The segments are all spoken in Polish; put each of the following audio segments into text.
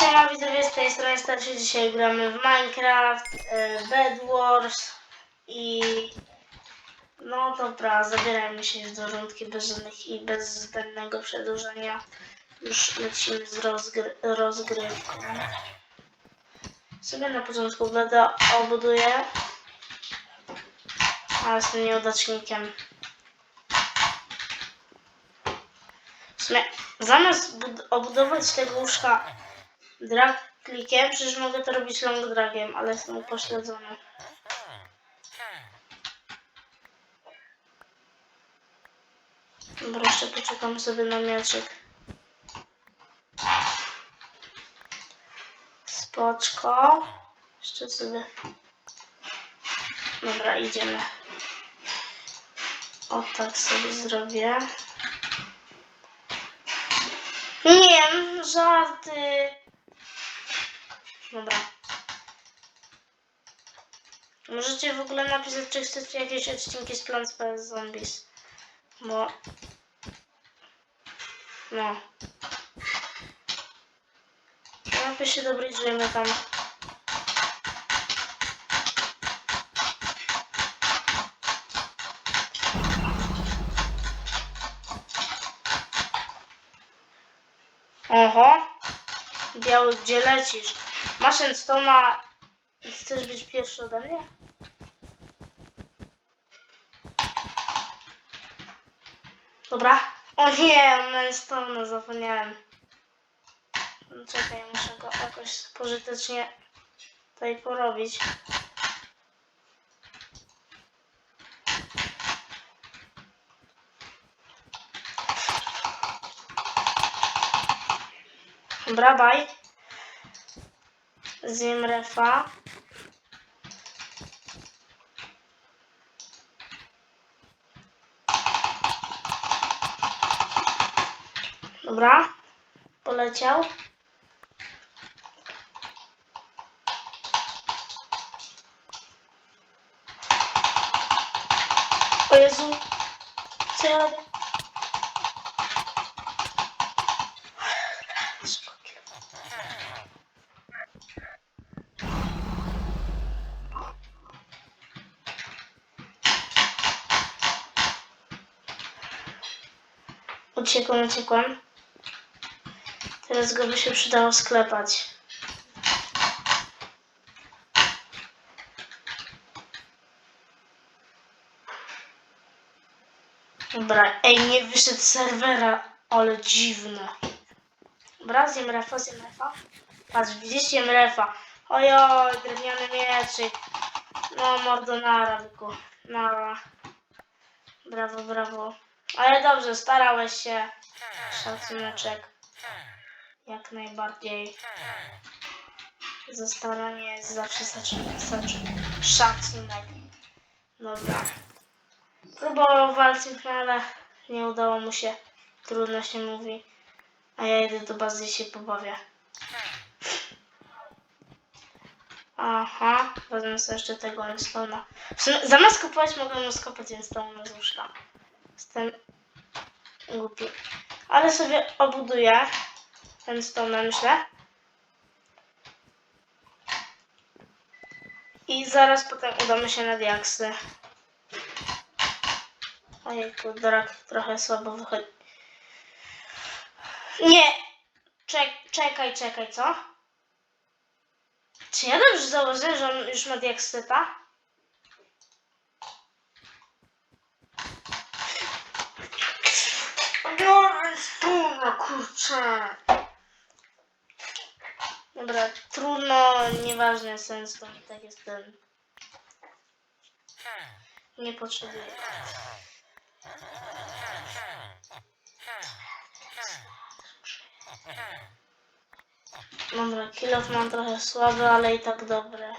Siema widzowie, z tej strony starszy. Dzisiaj gramy w Minecraft, e, Bed Wars i no dobra, zabierajmy się już do rundki bez żadnych i bez zbędnego przedłużenia. Już lecimy z rozgry rozgrywką. Sobie na początku Beda obuduję, a jestem nieudacznikiem. Zamiast bud- obudować tego łóżka drag klikiem, przecież mogę to robić long dragiem, ale jestem upośledzony. Dobra, jeszcze poczekam sobie na mieczek. Spoczko. Jeszcze sobie... Dobra, idziemy. O tak sobie zrobię. Nie, żarty. Dobra. Możecie w ogóle napisać, czy chcecie jakieś odcinki z Plants vs Zombies. Bo... No. Napiszcie do Bridge, że my tam... Oho. Biały, gdzie lecisz? Masz Endstone'a i chcesz być pierwszy ode mnie? Dobra. O nie, mam Endstone'a, zapomniałem. No Czekaj, muszę go jakoś pożytecznie tutaj porobić. Dobra, bye. Zjem refa. Dobra, poleciał. O co Uciekłem, uciekłem. Teraz go by się przydało sklepać. Dobra, ej, nie wyszedł serwera, ale dziwne. Dobra, zjem refa, zjem refa. Patrz, widzisz, zjem refa. Ojoj, drewniany mieczyk. No, mordo, nara, byku. Nara. Brawo, brawo. Ale dobrze, starałeś się. Szacuneczek. Jak najbardziej. Za staranie jest zawsze szacunek. szacunek. Dobra. Próbował walczyć, ale nie udało mu się. Trudno się mówi. A ja jedę do bazy i się pobawię. Aha, wezmę sobie jeszcze tego sumie, Zamiast kupować mogę mu skopać Endstone'a z łóżka. Jestem głupi. Ale sobie obuduję Endstone'a, myślę. I zaraz potem udamy się na diaksy. Ojejku, drak trochę słabo wychodzi. Nie! Czek, czekaj, czekaj, co? Czy ja dobrze założyłem, że on już ma diakseta? No, trudno, kurczę. Dobra, trudno, nieważny sens, to i tak jest ten. Nie potrzebuję. Dobra, kilof mam trochę słaby, ale i tak dobry.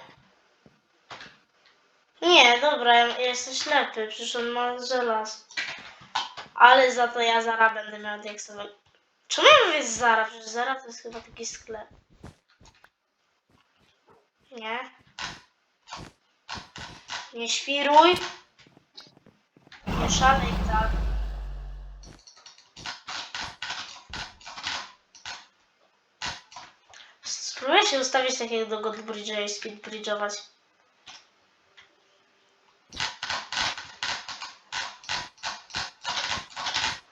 Nie, dobra, jesteś ślepy, przecież on ma. Ale za to ja Zara będę miał diaksowego. Czemu ja mówię Zara? Przecież Zara to jest chyba taki sklep. Nie. Nie świruj. Nie szalej tak. Spróbuję się ustawić tak jak do God i Speed Bridge'ować.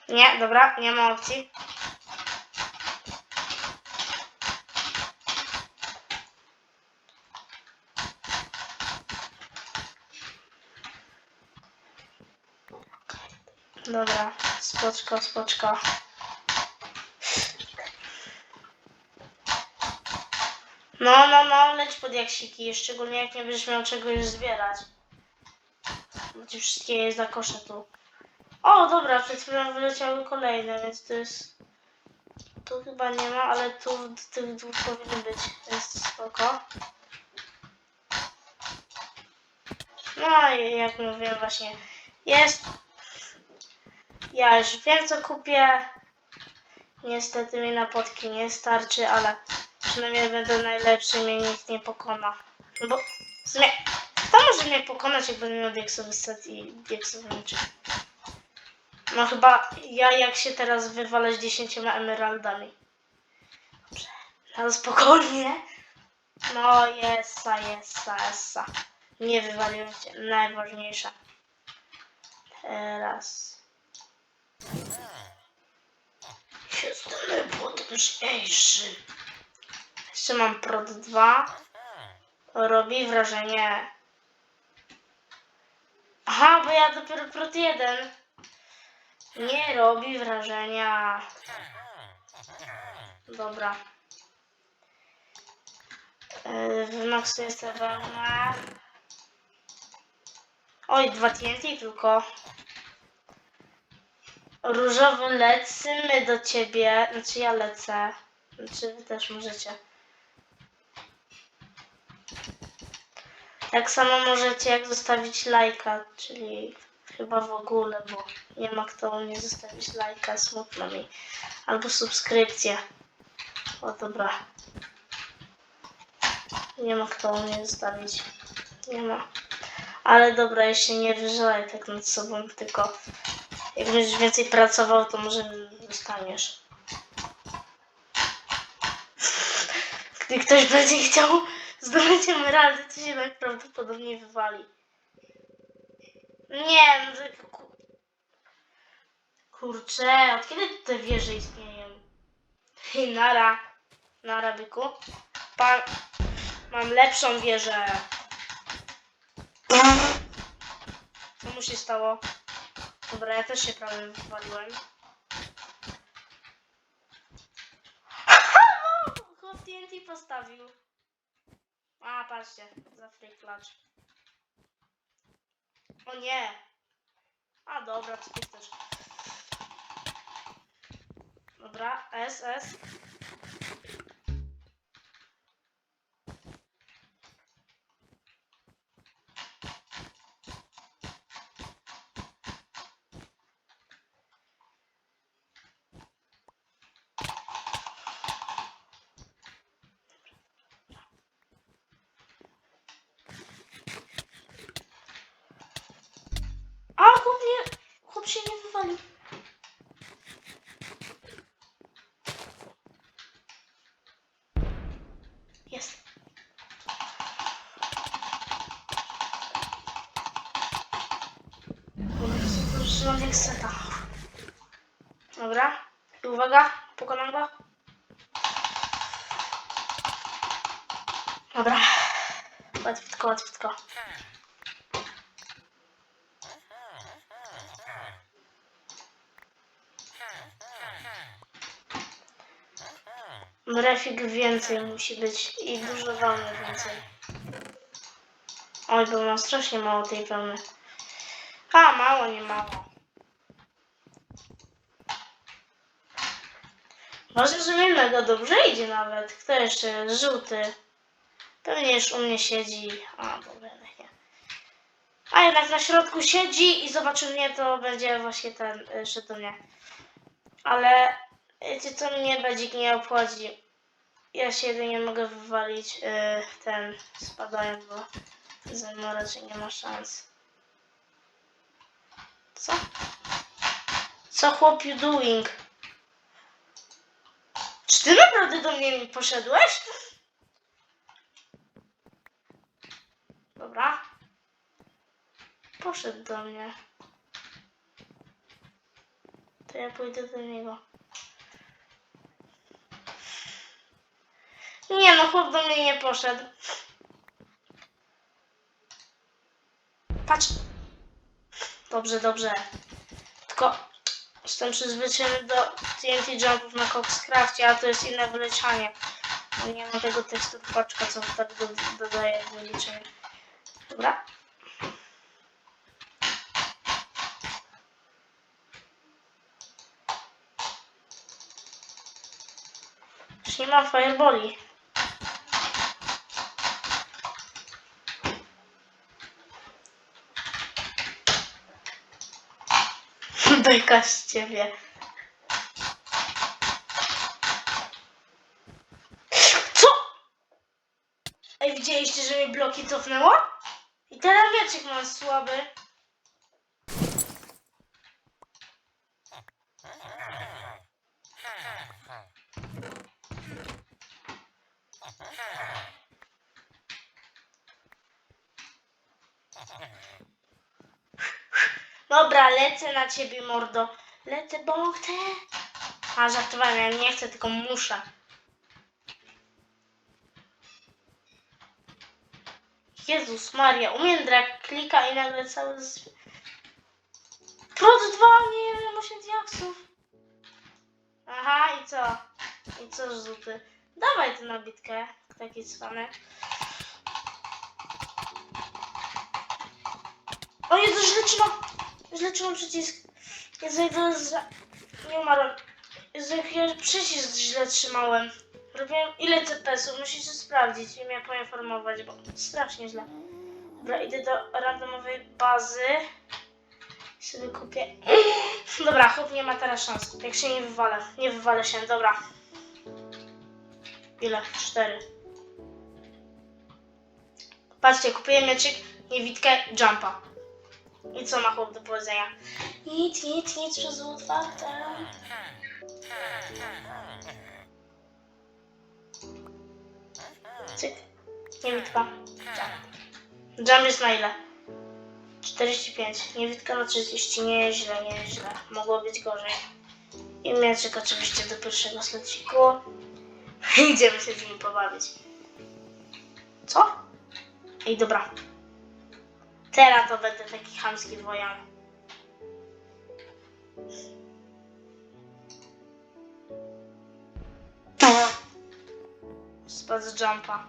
Nie, dobra, nie ma opcji. Dobra, spoczko, spoczko. No, no, no, leć pod jaksiki, szczególnie jak nie będziesz miał czego zbierać. Bo ci wszystkie jest za kosze tu. O, dobra, przed chwilą wyleciały kolejne, więc to jest... Tu chyba nie ma, ale tu tych dwóch powinny być, jest spoko. No i jak mówiłem właśnie, jest. Ja już wiem co kupię. Niestety mi na potki nie starczy, ale przynajmniej będę najlepszy, mnie nikt nie pokona. No bo w sumie, kto może mnie pokonać, jak będę miał dieksowy set i dieksowy miecz? No chyba ja jak się teraz wywalę z 10 emeraldami. Dobrze, na spokojnie. No jessa, jessa, jessa. Nie wywaliłem cię, najważniejsze. Teraz. Się stanę potężniejszy. Jeszcze mam prod 2. Robi wrażenie. Aha, bo ja dopiero prod 1. Nie robi wrażenia. Dobra. Yy, Wymaksuję sobie wełnę. Oj, dwa TNT tylko. Różowy lecimy do ciebie. Znaczy ja lecę. Znaczy wy też możecie. Tak samo możecie jak zostawić lajka, czyli chyba w ogóle, bo nie ma kto mnie zostawić lajka, smutno mi. Albo subskrypcję. O dobra. Nie ma kto mnie zostawić. Nie ma. Ale dobra, jeszcze nie wyżalaj tak nad sobą, tylko jak będziesz więcej pracował, to może dostaniesz. Gdy ktoś będzie chciał zdobyć emeraldy, to się najprawdopodobniej wywali. Nie, no to... ku- Kurczę, od kiedy te wieże istnieją? Nara. Nara, byku. Pan... Mam lepszą wieżę. Co mu się stało? Dobra, ja też się prawie wywaliłem. Chłop TNT postawił. A, patrzcie, za free clutch. O nie! A, dobra, co ty chcesz? Dobra, S, S. Użyłem seta. Dobra. I uwaga, pokonam go. Dobra. Łatwitko, łatwitko. Grafik więcej musi być i dużo wełny więcej. Oj, bo mam strasznie mało tej wełny. A, mało, nie mało. Może, że innego dobrze idzie nawet. Kto jeszcze? Żółty. Pewnie już u mnie siedzi. A, dobra, nie. A jednak na środku siedzi i zobaczy mnie, to będzie właśnie ten, y, szedł. Ale wiecie co mnie bedzik nie obchodzi. Ja się jedynie mogę wywalić y, ten spadając, bo ze mną raczej nie ma szans. Co? Co chłop you doing? Czy ty naprawdę do mnie poszedłeś? Dobra. Poszedł do mnie. To ja pójdę do niego. Nie no, chłop do mnie nie poszedł. Patrz. Dobrze, dobrze. Tylko jestem przyzwyczajony do TNT jumpów na Coxcrafcie, a to jest inne wyleczanie. Nie ma tego tekstu paczka, co tak do, dodaje wyliczenie. Dobra. Już nie mam fireboli. Beka z ciebie. Co? Ej, widzieliście, że mi bloki cofnęło? I teraz mieczyk mam słaby. Dobra, lecę na ciebie, mordo. Lecę, bo chcę. A, żartowałem, ja nie chcę, tylko muszę. Jezus Maria, umiem drag klika i nagle cały z... Prot 2, nie wiem, 8 diaksów. Aha, i co? I co rzuty? Dawaj tę nabitkę, taki cwany. O Jezu, źle trzymam, źle trzymam przycisk. Jezu, jak to jest za... Nie umarłem. Ja przycisk źle trzymałem. Robiłem ile CPS-ów, musicie sprawdzić i mnie poinformować, bo strasznie źle. Dobra, idę do randomowej bazy. Sobie kupię. Dobra, chłop nie ma teraz szans. Jak się nie wywalę. Nie wywalę się, dobra. Ile? Cztery. Patrzcie, kupiłem mieczyk, niewidkę, jumpa. I co ma chłop do powiedzenia? Nic, nic, nic przez otwarte. Cyk. Niewidka. Jump. Jump jest na ile? 45. Niewidka na 30. Nieźle, nieźle. Mogło być gorzej. I mieczyk oczywiście do pierwszego sleciku. Idziemy się z nim pobawić. Co? Ej, dobra. Teraz to będę taki chamski wojan. Spadł z jumpa.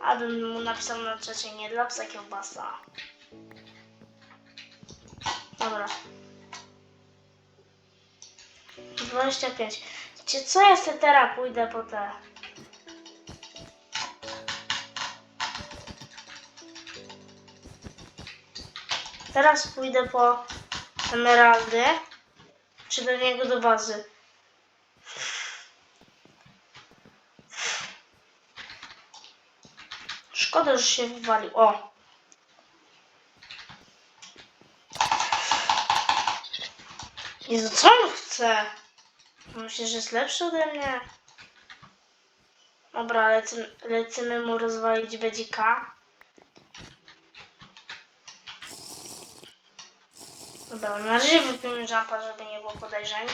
Abym mu napisał na czacie nie dla psa kiełbasa. Dobra. 25. Wiecie co, ja sobie teraz pójdę po te... Teraz pójdę po emeraldy. Czy do niego do bazy. Szkoda, że się wywalił. O! Jezu, co on chce? Myślisz, że jest lepszy ode mnie? Dobra, lecimy, lecimy mu rozwalić BDK. Dobra, na razie wypijmy jumpa, żeby nie było podejrzeń.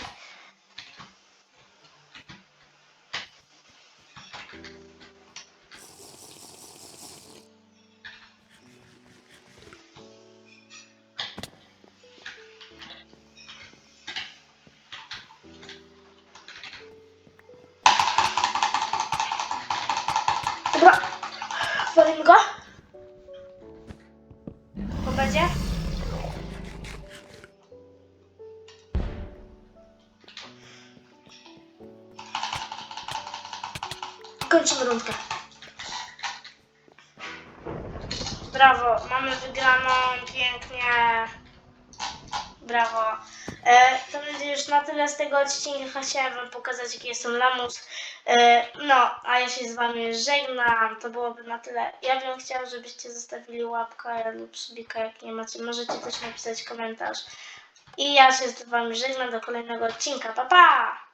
Kończymy rundkę. Brawo, mamy wygraną, pięknie. Brawo. E, to będzie już na tyle z tego odcinka. Chciałam wam pokazać, jaki jestem lamus. E, no, a ja się z wami żegnam. To byłoby na tyle. Ja bym chciała, żebyście zostawili łapkę lub subika, jak nie macie. Możecie też napisać komentarz. I ja się z wami żegnam do kolejnego odcinka. Pa, pa!